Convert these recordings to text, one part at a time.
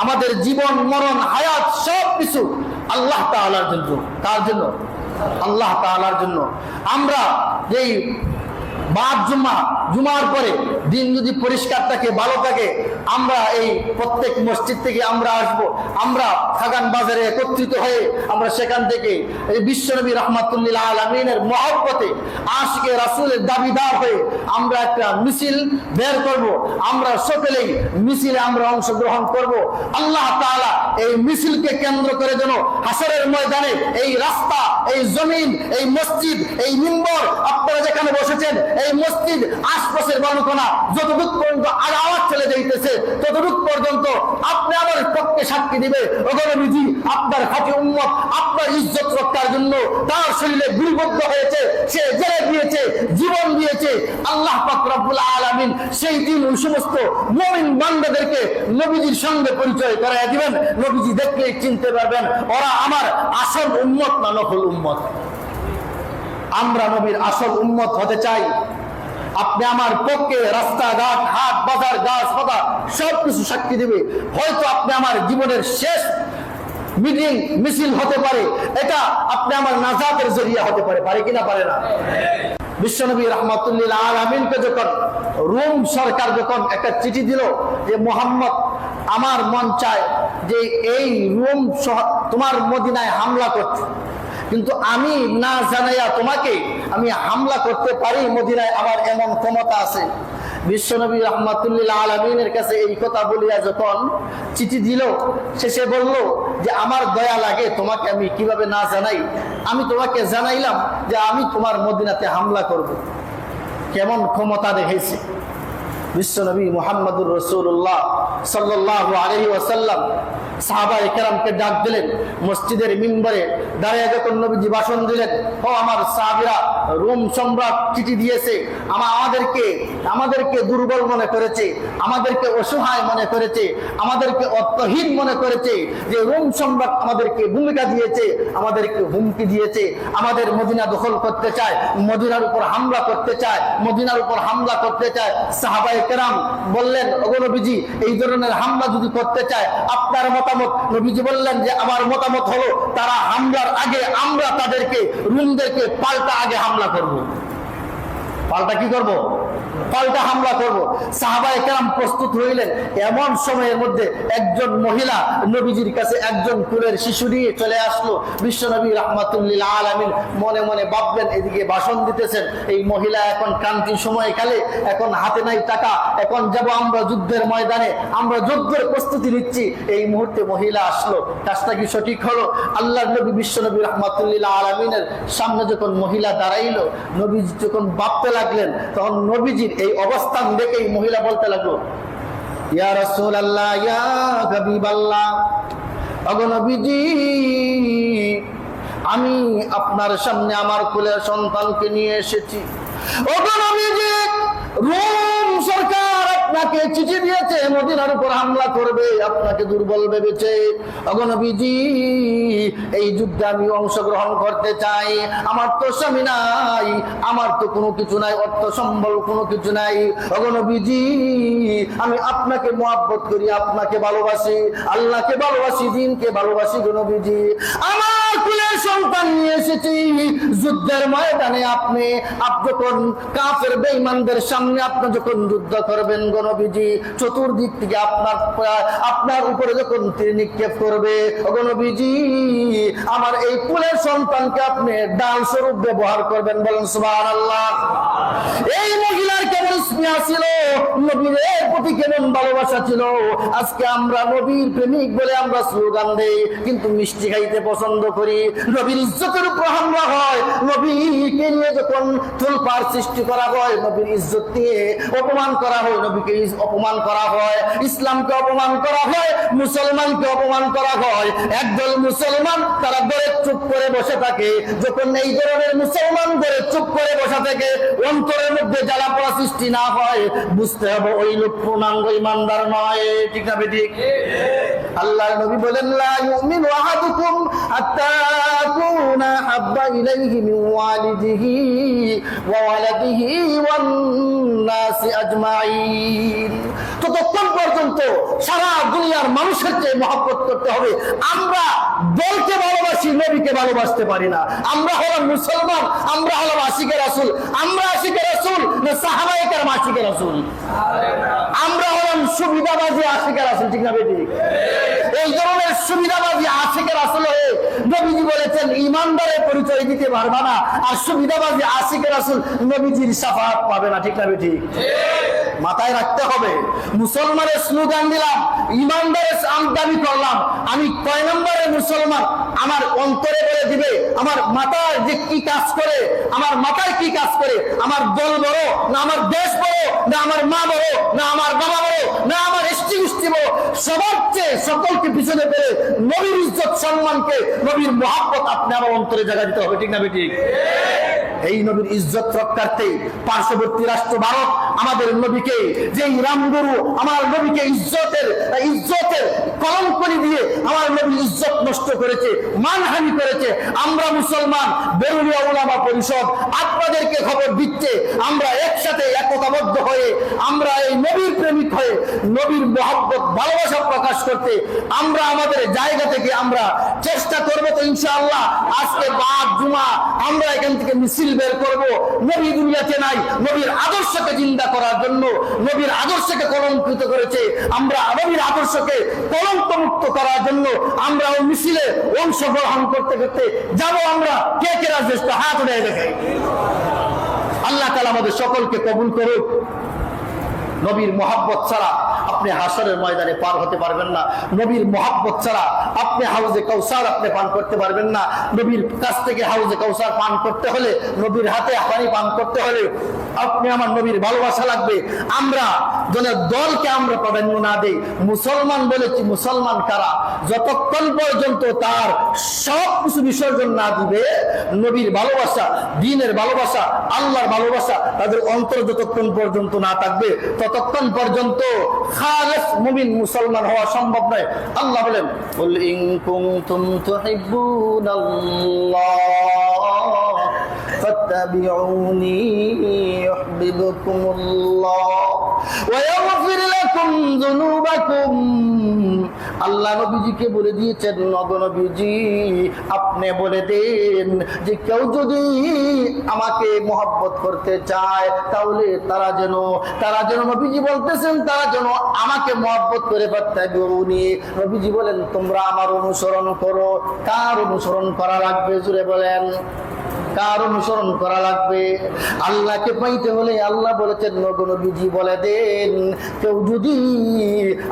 আমাদের জীবন, মরণ, হায়াত সব কিছু আল্লাহ তালার জন্য। কার জন্য? আল্লাহ তালার জন্য। আমরা যেই বাদ জুমা জুমার পরে দিন যদি পরিষ্কার থাকে, ভালো থাকে, আমরা এই প্রত্যেক মসজিদ থেকে আমরা আসব, আমরা খাগান বাজারে একত্রিত হয়ে আমরা সেখান থেকে এই বিশ্বনবী রহমাতুল্লিল আলমিনের মহব্বতে আশকে রাসুলের দাবিদার হয়ে আমরা একটা মিছিল বের করব, আমরা সকলেই মিছিলে আমরা অংশগ্রহণ করব। আল্লাহ তাআলা এই মিছিলকে কেন্দ্র করে যেন হাসরের ময়দানে এই রাস্তা, এই জমিন, এই মসজিদ, এই মিম্বর আপনারা যেখানে বসেছেন এই মসজিদ আশপাশের বালুকোনা যতটুক পর্যন্ত আর আওয়াজ চলে যাইতেছে, ততটুক পর্যন্ত আপনি আমার পক্ষে সাক্ষী দিবে। অগরবিধি আপনার খাঁটি উম্মত, আপনার ইজ্জত রক্ষার জন্য তার শরীরে গুলিবদ্ধ হয়েছে, সে জেলে দিয়েছে জীবন দিয়েছে। আল্লাহ পাক আলামিন সেই দিন ওই সমস্ত মুমিন বান্দাদেরকে নবীজির সঙ্গে পরিচয় করাই দিবেন। নবীজি দেখলেই চিনতে পারবেন, ওরা আমার আসল উন্মত না নকল উম্মত। আমরা নবীর আসল উম্মত হতে চাই। আপনি আমার পক্ষে রাস্তাঘাট, হাট, বাজার, গাছ, পাতা সব কিছু সাক্ষী দেবে। হয়তো আপনি আমার জীবনের শেষ মিটিং, মিছিল হতে পারে। এটা আপনি আমার নাজাতের জরিয়া হতে পারে। পারে কিনা পারে না। বিশ্বনবী রহমতুল্লিল আলমিনকে যখন রোম সরকার যখন একটা চিঠি দিল যে, মোহাম্মদ, আমার মন চায় যে এই রোম তোমার মদিনায় হামলা করতে। কিন্তু আমি না জানাইয়া তোমাকে আমি হামলা করতে পারি, মদিনায় আমার এমন ক্ষমতা আছে। বিশ্বনবী রহমাতুল্লিল আলমিনের কাছে এই কথা বলিয়া যখন চিঠি দিল, শেষে বলল যে, আমার দয়া লাগে, তোমাকে আমি কীভাবে না জানাই? আমি তোমাকে জানাইলাম যে, আমি তোমার মদিনাতে হামলা করব। কেমন ক্ষমতা দেখেছি বিশ্বনবী মোহাম্মদুর রসুল্লাহ সাল্লাহ আলহি ওয়াসাল্লাম সাহাবা একরামকে ডাক দিলেন, মসজিদের মিম্বরে দাঁড়িয়ে যখন নবীজি ভাষণ দিলেন, ও আমার সাহাবিরা, রোম সম্রাট চিঠি দিয়েছে, আমা আমাদেরকে আমাদেরকে দুর্বল মনে করেছে, আমাদেরকে অসহায় মনে করেছে, আমাদেরকে অর্থহীন মনে করেছে, যে রোম সম্রাট আমাদেরকে ভূমিকা দিয়েছে, আমাদেরকে হুমকি দিয়েছে, আমাদের মদিনা দখল করতে চায়, মদিনার উপর হামলা করতে চায়, মদিনার উপর হামলা করতে চায়। সাহাবাই কেরাম বললেন অগনবীজি এই ধরনের হামলা যদি করতে চায়, আপনার মতামত নবীজি বললেন যে আমার মতামত হলো, তারা হামলার আগে আমরা তাদেরকে রুমদেরকে পাল্টা আগে হামলা করব। পাল্টা কি করব পাল্টা হামলা করব। সাহাবায়ে কেরাম প্রস্তুত হইলেন। এমন সময়ের মধ্যে একজন মহিলা নবীজির কাছে একজন কুলের শিশু নিয়ে চলে আসলো। বিশ্বনবী রহমাতুল্লিল আলামিন মনে মনে ভাবলেন, এদিকে ভাষণ দিতেছেন। এই মহিলা এখন ক্রান্তি সময়কালে, এখন হাতে নাই টাকা, এখন যাব আমরা যুদ্ধের ময়দানে, আমরা যুদ্ধের প্রস্তুতি নিচ্ছি। এই মুহূর্তে মহিলা আসলো। কাজটা কি সঠিক হলো? আল্লাহ নবী বিশ্বনবী রহমাতুল্লিল আলমিনের সামনে যখন মহিলা দাঁড়াইলো নবী যখন ভাবতে লাগলেন, তখন নবীজির এই অবস্থান দেখেই মহিলা বলতে লাগল, ইয়া রসুল আল্লাহ ইয়া হাবিব আল্লাহ অগনবীজি আমি আপনার সামনে আমার কুলের সন্তানকে নিয়ে এসেছি। অগনবীজি সরকার আপনাকে চিঠি দিয়েছে, মদিনার উপর হামলা করবে, আপনাকে দুর্বল ভেবেছে। অগনবীজি এই যুদ্ধে আমি অংশগ্রহণ করতে চাই। আমার তো স্বামী নাই, আমার তো কোনো কিছু নাই, অর্থ সম্বল কোনো কিছু নাই। অগনবীজি আমি আপনাকে মহাব্বত করি, আপনাকে ভালোবাসি, আল্লাহকে ভালোবাসি, দিনকে ভালোবাসি গণবীজি আমার সন্তান নিয়ে এসেছি। যুদ্ধের ময়দানে আপনি আপ যখন কাফের বেঈমানদের সামনে আপনি যখন যুদ্ধ করবেন, গণবীজি চতুর্দিক থেকে আপনার আপনার উপরে যখন তীর নিক্ষেপ করবে, গণবিজি, আমার এই কুলের সন্তানকে আপনি ডাল স্বরূপ ব্যবহার করবেন বলেন সুবহানাল্লাহ। এই মহিলার কেমন স্নেহ ছিল নবীর প্রতি কেমন ভালোবাসা ছিল? আজকে আমরা নবীর প্রেমিক বলে আমরা স্লোগান দেই, কিন্তু মিষ্টি খাইতে পছন্দ করি। নবীর ইজ্জতের উপর হামলা হয়। নবীকে নিয়ে যখন সৃষ্টি করা হয়, নবীর ইজ্জত নিয়ে অপমান করা হয়, নবীকে অপমান করা হয়, ইসলামকে অপমান করা হয়, মুসলমানকে অপমান করা হয়। একদল মুসলমান তারা দরে চুপ করে বসে থাকে। যখন এই ধরনের মুসলমান চুপ করে বসে থাকে, অন্তরের মধ্যে জ্বালা পড়া সৃষ্টি না হয়, বুঝতে হবে ওই লোক পূর্ণাঙ্গ ইমানদার নয়, ঠিক না বেঠিক আল্লাহ নবী বলেন, লা হাত্তা হাব্বা ইলাইহি মিন ওয়ালিদিহি ওয়া ওয়ালাদিহি ওয়ান নাসি আজমাইন। তো পর্যন্ত সারা দুনিয়ার মানুষের চেয়ে মহব্বত করতে হবে। আমরা দলকে ভালোবাসি, নবীকে ভালোবাসতে পারি না। আমরা হলাম মুসলমান, আমরা হলাম আশিকে রাসুল। আমরা আশিকে রাসুল না সাহাবাহিকার আশিকে রাসুল? আমরা হলাম সুবিধাবাদী আশিকে রাসুল, ঠিক না বেটি? এই ধরনের সুবিধাবাদী আশিকে রাসুল হয়ে নবীজি বলেছেন, ইমানদারের পরিচয় দিতে পারবা না, আর সুবিধাবাদী আশিকে রাসুল নবীজির সাফাত পাবে না। ঠিক না বেটি? মাথায় রাখতে হবে, মুসলমানের স্লোগান দিলাম, ইমানদারের আম দাবি করলাম। আমি কয় নম্বরে মুসলমান আমার অন্তরে বলে দিবে, আমার মাথায় যে কি কাজ করে, আমার মাথায় কি কাজ করে, আমার দল বড়, না আমার দেশ বড়, না আমার মা বড়, না আমার বাবা বড়, না আমার এসটি গোষ্ঠী বড়, সবার চেয়ে সকলকে পিছনে পেলে নবীর ইজ্জত, সম্মানকে, নবীর মহাব্বত আপনি আমার অন্তরে জায়গা দিতে হবে, ঠিক না বেটি এই নবীর ইজ্জত রক্ষার্থে পার্শ্ববর্তী রাষ্ট্র ভারত আমাদের নবীকে যে রামগুরু আমার নবীকে ইজ্জতের ইজ্জতের কলঙ্কনি দিয়ে আমার নবী ইজ্জত নষ্ট করেছে, মানহানি করেছে। আমরা মুসলমান বেরুলিয়া উলামা পরিষদ, আপনাদেরকে খবর দিচ্ছে, আমরা একসাথে একতাবদ্ধ হয়ে, আমরা এই নবীর প্রেমিক হয়ে, নবীর মহব্বত, ভালোবাসা প্রকাশ করতে, আমরা আমাদের জায়গা থেকে আমরা চেষ্টা করব তো ইনশাআল্লাহ, আজকে বাদ, জুমা, আমরা এখান থেকে মিছিল বের করব। নবী দুনিয়াতে নাই, নবীর আদর্শকে জিন্দা করার জন্য নবীর আদর্শকে কলঙ্কিত করেছে। আমরা নবীর আদর্শকে কলঙ্ক মুক্ত করার জন্য আমরা ওই মিছিলে অংশগ্রহণ করতে করতে যাব আমরা। কে কে রাজেষ্ট হাত উঠে দেখাই আল্লাহ তালা আমাদের সকলকে কবুল করুক। নবীর মোহাব্বত ছাড়া আপনি হাসরের ময়দানে পার হতে পারবেন না। নবীর মোহাব্বত ছাড়া আপনি হাউজে কৌসার আপনি পান করতে পারবেন না। নবীর কাছ থেকে হাউজে কৌসার পান করতে হলে, নবীর হাতে পানি পান করতে হলে আপনি আমার নবীর ভালোবাসা লাগবে। আমরা জনের দলকে আমরা প্রাধান্য না দেই। মুসলমান বলেছি, মুসলমান কারা? যতক্ষণ পর্যন্ত তার সব কিছু বিসর্জন না দিবে, নবীর ভালোবাসা, দিনের ভালোবাসা, আল্লাহর ভালোবাসা তাদের অন্তর যতক্ষণ পর্যন্ত না থাকবে, ততক্ষণ পর্যন্ত খালেস মুমিন মুসলমান হওয়া সম্ভব নয়। আল্লাহ বলেন ইন কুনতুম তুহিব্বুনাল্লাহ। فاتبعوني يحببكم الله ويغفر لكم ذنوبكم আল্লাহ নবীজিকে বলে দিয়েছেন নবনবীজি আপনি বলে দেন যে কেউ যদি আমাকে মোহাব্বত করতে চায় তাহলে তারা যেন তারা যেন নবীজি বলতেছেন তারা যেন আমাকে মোহাব্বত করে পাত্তা গরুনি নবীজি বলেন তোমরা আমার অনুসরণ করো কার অনুসরণ করা লাগবে জুড়ে বলেন কার অনুসরণ করা লাগবে? আল্লাহকে পাইতে হলে আল্লাহ বলেছেন নবনবীজি বলে দেন, কেউ যদি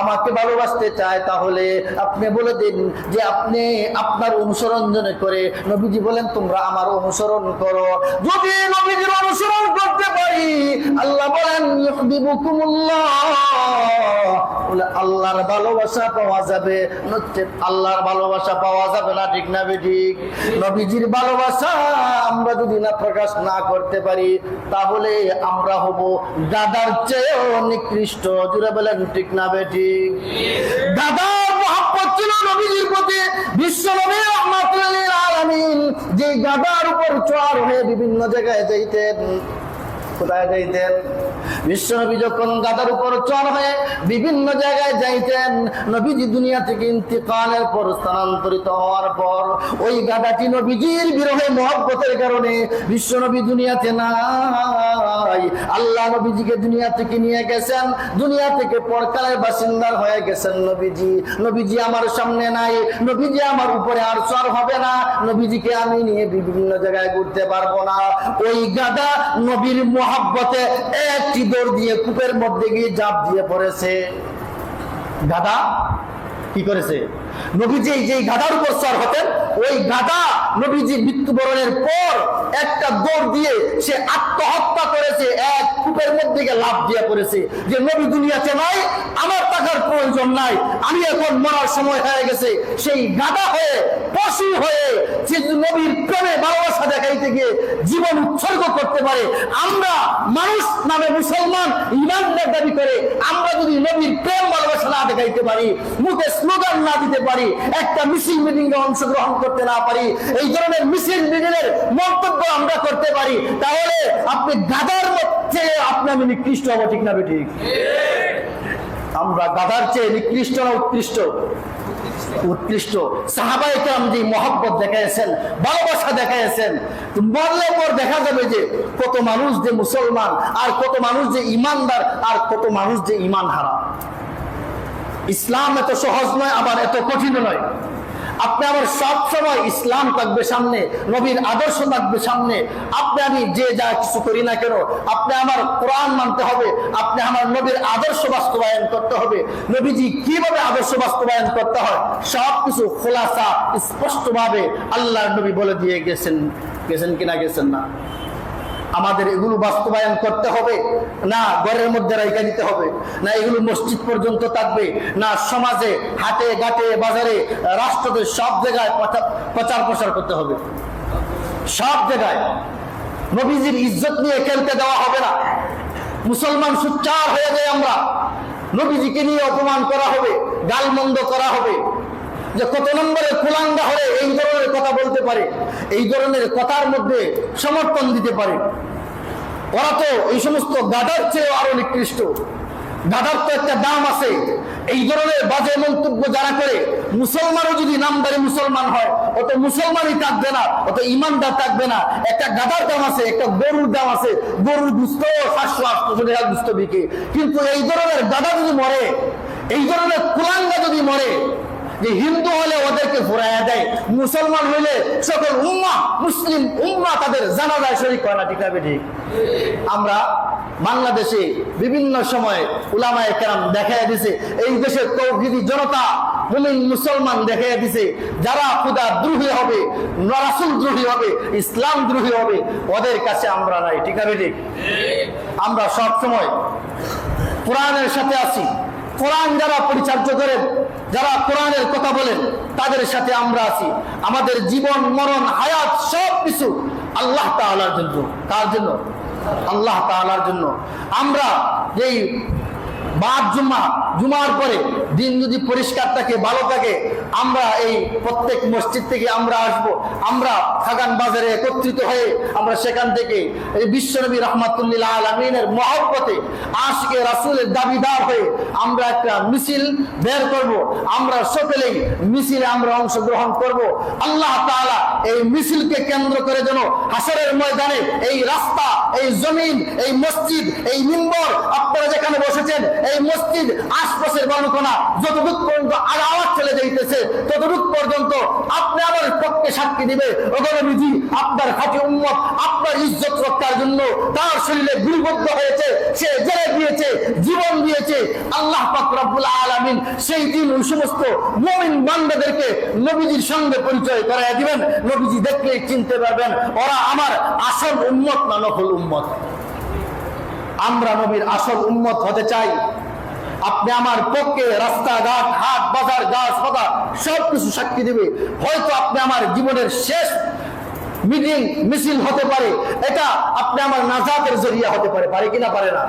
আমাকে ভালোবাসতে চায় তাহলে আপনি বলে দিন যে আপনি আপনার অনুসরণ যেন করে নবীজি বলেন, তোমরা আমার অনুসরণ করো। যদি নবীজির অনুসরণ করতে পারি, আল্লাহ বলেন আল্লাহর ভালোবাসা পাওয়া যাবে। আল্লাহর ভালোবাসা পাওয়া যাবে না, ঠিক না বেঠিক নবীজির ভালোবাসা আমরা যদি না প্রকাশ না করতে পারি, তাহলে আমরা হব দাদার চেয়েও নিকৃষ্ট। জুড়ে বলেন, ঠিক না বেটি দাদার মহাব্বত ছিল নবীজির প্রতি, বিশ্ব নবীর যে গাদার উপর চোয়ার হয়ে বিভিন্ন জায়গায় যাইতেন বিভিন্ন জায়গায় যাইতেন দুনিয়া থেকে কারণে আল্লাহ নবীজিকে দুনিয়া থেকে নিয়ে গেছেন, দুনিয়া থেকে পরকালের বাসিন্দার হয়ে গেছেন নবীজি। নবীজি আমার সামনে নাই, নবীজি আমার উপরে আর চর হবে না, নবীজিকে আমি নিয়ে বিভিন্ন জায়গায় ঘুরতে পারব না। ওই গাদা নবীর মহাব্বতে একটি দৌড় দিয়ে কূপের মধ্যে গিয়ে জাপ দিয়ে পড়েছে। গাদা কি করেছে? নবীজি যে গাদার উপর সর হতেন, ওই গাদা নবীজি মৃত্যুবরণের পর একটা দৌড় দিয়ে সে আত্মহত্যা করেছে, এক কূপের মধ্যে গিয়ে লাভ দিয়ে পড়েছে যে, নবী দুনিয়াতে নাই, আমার টাকার প্রয়োজন নাই, আমি এখন মরার সময় হয়ে গেছে। সেই গাদা হয়ে, পশু হয়ে যে নবীর প্রেমে ভালোবাসা দেখাইতে গিয়ে জীবন উৎসর্গ করতে পারে। আমরা মানুষ নামে মুসলমান, ইমানদার দাবি করে, আমরা যদি নবীর প্রেম ভালোবাসা না দেখাইতে পারি, মুখে স্লোগান না দিতে পারি, একটা মিছিল মিটিং এ অংশগ্রহণ করতে না পারি, এই ধরনের মিছিল মিটিং এর মন্তব্য আমরা করতে পারি, তাহলে আপনি গাদার মধ্যে আপনি আমি নিকৃষ্ট হব, ঠিক না ঠিক আমরা গাধার চেয়ে নিকৃষ্ট না উৎকৃষ্ট? উৎকৃষ্ট। সাহাবাই কেরাম যে মহব্বত দেখাইছেন ভালোবাসা দেখাইছেন মরলে পর দেখা যাবে যে কত মানুষ যে মুসলমান, আর কত মানুষ যে ইমানদার, আর কত মানুষ যে ইমান হারা। ইসলাম এত সহজ নয়, আবার এত কঠিন নয়। আপনি আমার সব সময় ইসলাম থাকবে সামনে, নবীর আদর্শ থাকবে সামনে। আপনি আমি যে যা কিছু করি না কেন, আপনি আমার কোরআন মানতে হবে, আপনি আমার নবীর আদর্শ বাস্তবায়ন করতে হবে। নবীজি কীভাবে আদর্শ বাস্তবায়ন করতে হয়? সব কিছু খোলাসা, স্পষ্টভাবে আল্লাহ নবী বলে দিয়ে গেছেন গেছেন কিনা গেছেন না। আমাদের এগুলো বাস্তবায়ন করতে হবে, না ঘরের মধ্যে রাইখা দিতে হবে, না এগুলো মসজিদ পর্যন্ত থাকবে, না সমাজে হাটে ঘাটে বাজারে, রাষ্ট্রদের সব জায়গায় প্রচার- প্রচার প্রসার করতে হবে। সব জায়গায়। নবীজির ইজ্জত নিয়ে খেলতে দেওয়া হবে না। মুসলমান সুচ্চার হয়ে যায় আমরা। নবীজিকে নিয়ে অপমান করা হবে, গালমন্দ করা হবে। যে কত নম্বরে কুলাঙ্গা হলে এই ধরনের কথা বলতে পারে, এই ধরনের কথার মধ্যে সমর্থন দিতে পারে। ওরা তো এই সমস্ত গাদার চেয়েও আরও নিকৃষ্ট। গাদার তো একটা দাম আছে। এই ধরনের বাজে মন্তব্য যারা করে, মুসলমানও যদি নামদারি মুসলমান হয় অত মুসলমানই থাকবে না অত ইমানদার থাকবে না। একটা গাদার দাম আছে, একটা গরুর দাম আছে। গরুর গুস্ত সাতশো, আটশো টাকা গুস্ত বিকে। কিন্তু এই ধরনের গাদা যদি মরে, এই ধরনের কুলাঙ্গা যদি মরে যে হিন্দু হলে ওদেরকে ফুরাইয়া দেয়, মুসলমান হইলে সকল উম্মা, মুসলিম উম্মা তাদের জানাজায় শরীর করে না ঠিক। আমরা বাংলাদেশে বিভিন্ন সময় উলামায়ে কেরাম দেখাইয়া দিছে, এই দেশের তৌহিদি জনতা মুমিন মুসলমান দেখাইয়া দিছে, যারা খুদা দ্রোহী হবে, নরাসুল দ্রোহী হবে, ইসলাম দ্রোহী হবে, ওদের কাছে আমরা নাই, ঠিক ঠিক আমরা সব সময় কোরআনের সাথে আছি। কোরআন যারা পরিচার্য করেন যারা কোরআনের কথা বলেন, তাদের সাথে আমরা আছি। আমাদের জীবন, মরণ, হায়াত সব কিছু আল্লাহ তালার জন্য। কার জন্য? আল্লাহ তালার জন্য। আমরা যেই বাদ জুমা জুমার পরে দিন যদি পরিষ্কার থাকে, ভালো থাকে, আমরা এই প্রত্যেক মসজিদ থেকে আমরা আসব, আমরা খাগান বাজারে একত্রিত হয়ে আমরা সেখান থেকে এই বিশ্বনবী রহমাতুল্লাহ আলমিনের মহব্বতে আশকে রাসুলের দাবিদার হয়ে আমরা একটা মিছিল বের করব, আমরা সকলেই মিছিলে আমরা অংশগ্রহণ করব। আল্লাহ তাআলা এই মিছিলকে কেন্দ্র করে যেন হাসরের ময়দানে এই রাস্তা, এই জমিন, এই মসজিদ, এই মিম্বর আপনারা যেখানে বসেছেন, এই মসজিদ আশপাশের বর্ণকোনা যতটুক পর্যন্ত আর আওয়াজ চলে যাইতেছে, ততটুক পর্যন্ত আপনি আমার পক্ষে সাক্ষী দিবে। ওগরবিধি আপনার খাঁটি উম্মত, আপনার ইজ্জত রক্ষার জন্য তার শরীরে গুলিবদ্ধ হয়েছে, সে জেলে দিয়েছে জীবন দিয়েছে। আল্লাহ পাক রব্বুল আলামিন সেই দিন ওই সমস্ত মুমিন বান্দাদেরকে নবীজির সঙ্গে পরিচয় করাইয়া দিবেন। নবীজি দেখলেই চিনতে পারবেন, ওরা আমার আসল উম্মত না নকল উন্মত আমরা নবীর আসল উম্মত হতে চাই। আপনি আমার পক্ষে রাস্তাঘাট, হাট, বাজার, গাছ, পাতা সবকিছু সাক্ষী দিবে। হয়তো আপনি আমার জীবনের শেষ মিটিং, মিছিল হতে পারে। এটা আপনি আমার নাজাতের জরিয়া হতে পারে পারে কিনা পারে না।